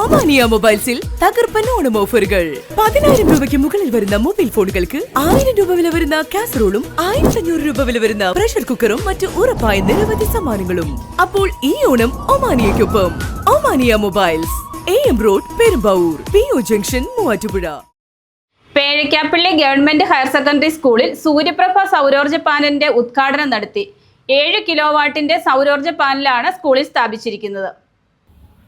ഒമാനിയ മൊബൈൽസിൽ തകർപ്പൻ ഓണം ഓഫറുകൾ. പതിനായിരം രൂപയ്ക്ക് മുകളിൽ വരുന്ന മൊബൈൽ ഫോണുകൾക്ക് ആയിരം രൂപ വില വരുന്ന കാസറോളും ആയിരത്തി അഞ്ഞൂറ് രൂപ വില വരുന്ന പ്രഷർ കുക്കറും മറ്റു ഉറപ്പായ നിരവധി സമ്മാനങ്ങളും. അപ്പോൾ ഈ Onam ഒമാനിയയ്ക്കൊപ്പം Omania mobiles. A M road Perumbavoor. P O junction Muvattupuzha. Pezhakkappilly government higher secondary സ്കൂളിൽ സൂര്യപ്രഭ സൗരോർജ പാനലിന്റെ ഉദ്ഘാടനം നടത്തി. ഏഴ് കിലോ വാട്ടിന്റെ സൗരോർജ പാനലാണ് സ്കൂളിൽ സ്ഥാപിച്ചിരിക്കുന്നത്.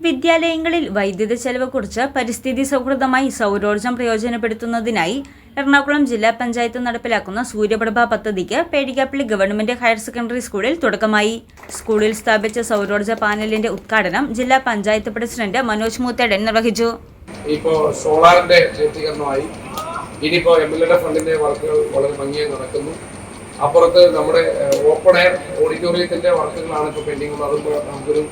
വിദ്യാലയങ്ങളിൽ വൈദ്യുത ചെലവ് കുറിച്ച് പരിസ്ഥിതി സൗഹൃദമായി സൗരോർജം പ്രയോജനപ്പെടുത്തുന്നതിനായി എറണാകുളം ജില്ലാ പഞ്ചായത്ത് നടപ്പിലാക്കുന്ന സൂര്യപ്രഭ പദ്ധതിക്ക് പേടിക്കാപ്പള്ളി ഗവൺമെന്റ് ഹയർ സെക്കൻഡറി സ്കൂളിൽ തുടക്കമായി. സ്കൂളിൽ സ്ഥാപിച്ച സൗരോർജ പാനലിന്റെ ഉദ്ഘാടനം ജില്ലാ പഞ്ചായത്ത് പ്രസിഡന്റ് മനോജ് മൂത്തേടൻ നിർവഹിച്ചു. ഇപ്പോൾ സോളാറിന്റെ ശൈത്യീകരണമായി ഇനിയിപ്പോൾ എം എൽ എയുടെ ഫണ്ടിന്റെ വർക്കുകൾ വളരെ ഭംഗിയായി നടക്കുന്നു. അപ്പുറത്ത് നമ്മുടെ ഓപ്പൺ എയർ ഓഡിറ്റോറിയത്തിന്റെ വർക്കുകളാണ് ഇപ്പോൾ പെൻഡിങ് അതും നമുക്കൊരു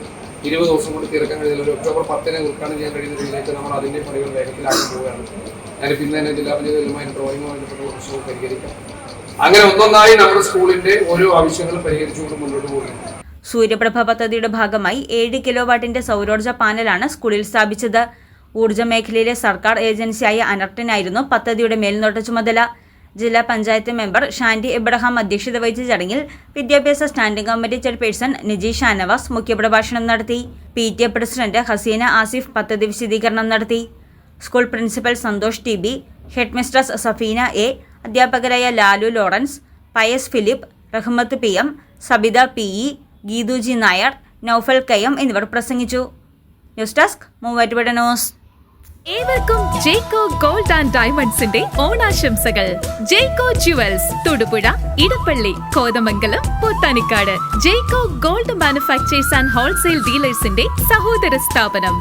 ഇരുപത് ദിവസം കൊണ്ട് തീർക്കാൻ കഴിയുന്ന ഒരു ഒക്ടോബർ പത്തിന് ഉദ്ഘാടനം ചെയ്യാൻ കഴിയുന്ന രീതിയിലേക്ക് നമ്മൾ അതിന്റെ പണികൾ വേഗത്തിലാക്കി പോവുകയാണ്. ഞാൻ പിന്നെ തന്നെ ജില്ലാ പഞ്ചായത്തുമായി ഡ്രോയിങ്ങുമായി പ്രശ്നവും പരിഹരിക്കാം. അങ്ങനെ ഒന്നൊന്നായി നമ്മുടെ സ്കൂളിന്റെ ഓരോ ആവശ്യങ്ങളും പരിഹരിച്ചുകൊണ്ട് മുന്നോട്ട് പോകുന്നു സൂര്യപ്രഭ പദ്ധതിയുടെ ഭാഗമായി ഏഴ് കിലോ വാട്ടിന്റെ സൗരോർജ പാനലാണ് സ്കൂളിൽ സ്ഥാപിച്ചത്. ഊർജ മേഖലയിലെ സർക്കാർ ഏജൻസിയായ അനർട്ടിനായിരുന്നു പദ്ധതിയുടെ മേൽനോട്ട ചുമതല. ജില്ലാ പഞ്ചായത്ത് മെമ്പർ ഷാൻഡി എബ്രഹാം അധ്യക്ഷത വഹിച്ച ചടങ്ങിൽ വിദ്യാഭ്യാസ standing committee chairperson Niji Shanavas മുഖ്യപ്രഭാഷണം നടത്തി. P T A president Hasina Asif പദ്ധതി വിശദീകരണം നടത്തി. School principal Santhosh T B head mistress Safeena A അധ്യാപകരായ Lalu Lawrence Pius Philip Rahmath P M Sabitha P E Geethuji Nair Noufal Kayyam എന്നിവർ പ്രസംഗിച്ചു. News desk Muvattupuzha news. ഏവർക്കും Jecko gold and ഡയമണ്ട്സിന്റെ ഓണാശംസകൾ. Jecko jewels Thodupuzha Edappally Kothamangalam Pothanikkad. Jecko gold manufacturers and wholesale ഡീലേഴ്സിന്റെ സഹോദര സ്ഥാപനം.